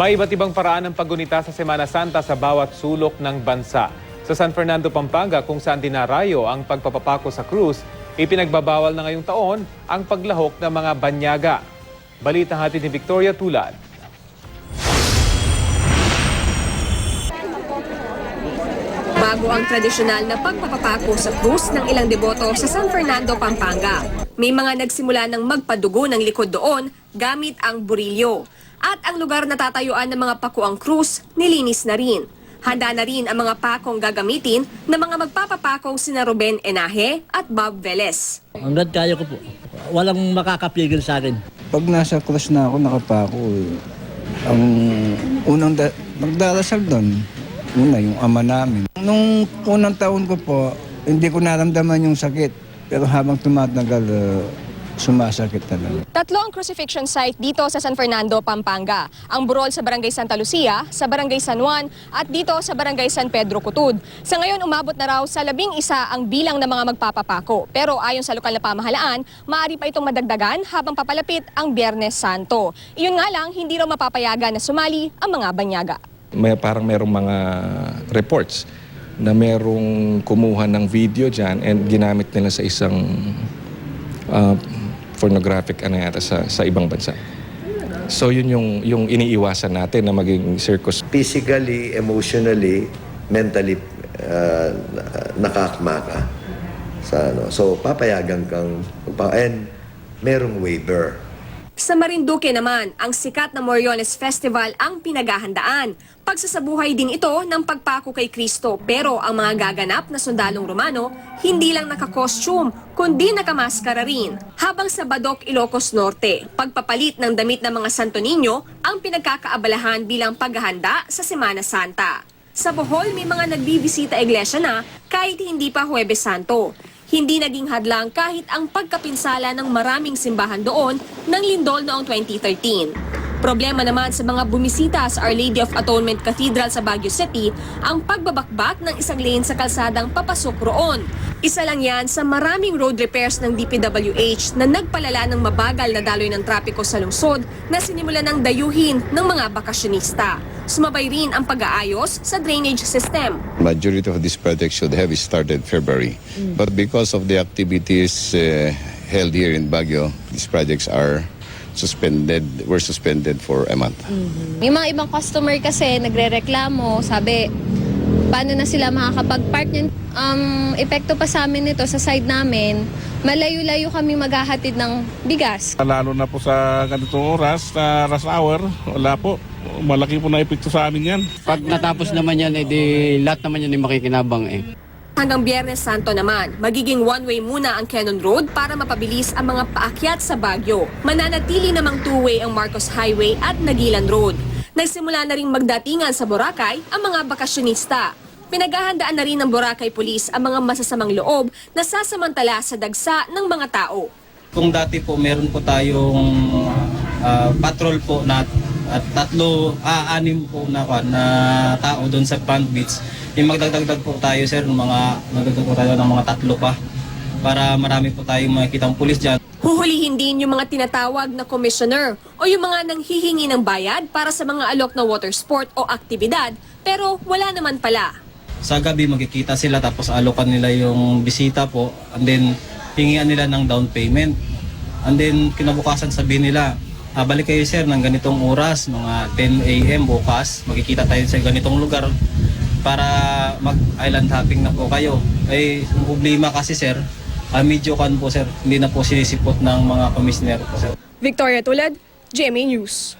May iba't ibang paraan ng paggunita sa Semana Santa sa bawat sulok ng bansa. Sa San Fernando, Pampanga, kung saan dinarayo ang pagpapapako sa krus, ipinagbabawal na ngayong taon ang paglahok ng mga banyaga. Balita hatid ni Victoria Tulad. Bago ang tradisyonal na pagpapapako sa krus ng ilang deboto sa San Fernando, Pampanga. May mga nagsimula ng magpadugo ng likod doon gamit ang burilyo. At ang lugar na tatayuan ng mga pakuang krus, nilinis na rin. Handa na rin ang mga pakong gagamitin ng mga magpapapakong sina Ruben Enaje at Bob Velez. Hanggang kaya ko po. Walang makakapigil sa akin. Pag nasa cross na ako, nakapako, eh, ang unang da- nagdarasal doon, una yung ama namin. Nung unang taon ko po, hindi ko naramdaman yung sakit. Pero habang tumatagal, uh, sumasakit talaga. Tatlo ang crucifixion site dito sa San Fernando, Pampanga. Ang burol sa Barangay Santa Lucia, sa Barangay San Juan, at dito sa Barangay San Pedro Cutud. Sa ngayon, umabot na raw sa labing isa ang bilang ng mga magpapapako. Pero ayon sa lokal na pamahalaan, maaari pa itong madagdagan habang papalapit ang Biyernes Santo. Iyon nga lang, hindi raw mapapayagan na sumali ang mga banyaga. may parang merong mga reports na merong kumuha ng video dyan and ginamit nila sa isang uh, pornographic ano yata sa, sa ibang bansa. So yun yung, yung iniiwasan natin na maging circus. physically, emotionally, mentally uh, nakakma ka. Sa ano. So, papayagan kang, and merong waiver. Sa Marinduque naman, ang sikat na Moriones Festival ang pinaghahandaan. Pagsasabuhay din ito ng pagpako kay Kristo pero ang mga gaganap na sundalong Romano hindi lang nakakostume kundi nakamaskara rin. Habang sa Badok, Ilocos Norte, pagpapalit ng damit ng mga Santo Niño ang pinagkakaabalahan bilang paghahanda sa Semana Santa. Sa Bohol, may mga nagbibisita iglesia na kahit hindi pa Huwebes Santo. Hindi naging hadlang kahit ang pagkapinsala ng maraming simbahan doon ng lindol noong 2013. Problema naman sa mga bumisita sa Our Lady of Atonement Cathedral sa Baguio City ang pagbabakbak ng isang lane sa kalsadang papasok roon. Isa lang yan sa maraming road repairs ng DPWH na nagpalala ng mabagal na daloy ng trapiko sa lungsod na sinimulan ng dayuhin ng mga bakasyonista. Sumabay rin ang pag-aayos sa drainage system. majority of these projects should have started February. But because of the activities uh, held here in Baguio, these projects are suspended, were suspended for a month. May mga ibang customer kasi nagre-reklamo, sabi, paano na sila makakapag-park niyan? Um, epekto pa sa amin nito sa side namin, malayo-layo kami maghahatid ng bigas. Lalo na po sa ganitong oras, na rush hour, wala po. Malaki po na epekto sa amin yan. Pag natapos naman yan, edi lahat naman yan ay makikinabang eh. Hanggang Biyernes Santo naman, magiging one-way muna ang Cannon Road para mapabilis ang mga paakyat sa Baguio. Mananatili namang two-way ang Marcos Highway at Nagilan Road. Nagsimula na rin magdatingan sa Boracay ang mga bakasyonista. Pinaghahandaan na rin ng Boracay Police ang mga masasamang loob na sasamantala sa dagsa ng mga tao. Kung dati po meron po tayong ah, patrol po na at tatlo, ah, anim po na, kwan, na tao doon sa Front Beach. Yung magdagdag po tayo sir, ng mga, magdagdag po tayo ng mga tatlo pa para marami po tayong makikitang pulis dyan. Huhulihin din yung mga tinatawag na commissioner o yung mga nanghihingi ng bayad para sa mga alok na water sport o aktibidad pero wala naman pala. Sa gabi magkikita sila tapos alokan nila yung bisita po and then hingian nila ng down payment. And then kinabukasan sabihin nila, ah, balik kayo sir ng ganitong oras, mga 10 a.m. bukas, magkikita tayo sa ganitong lugar para mag-island hopping na po kayo. Eh, ang problema kasi sir, ah, medyo kan po sir, hindi na po sinisipot ng mga komisner po sir. Victoria Tulad, GMA News.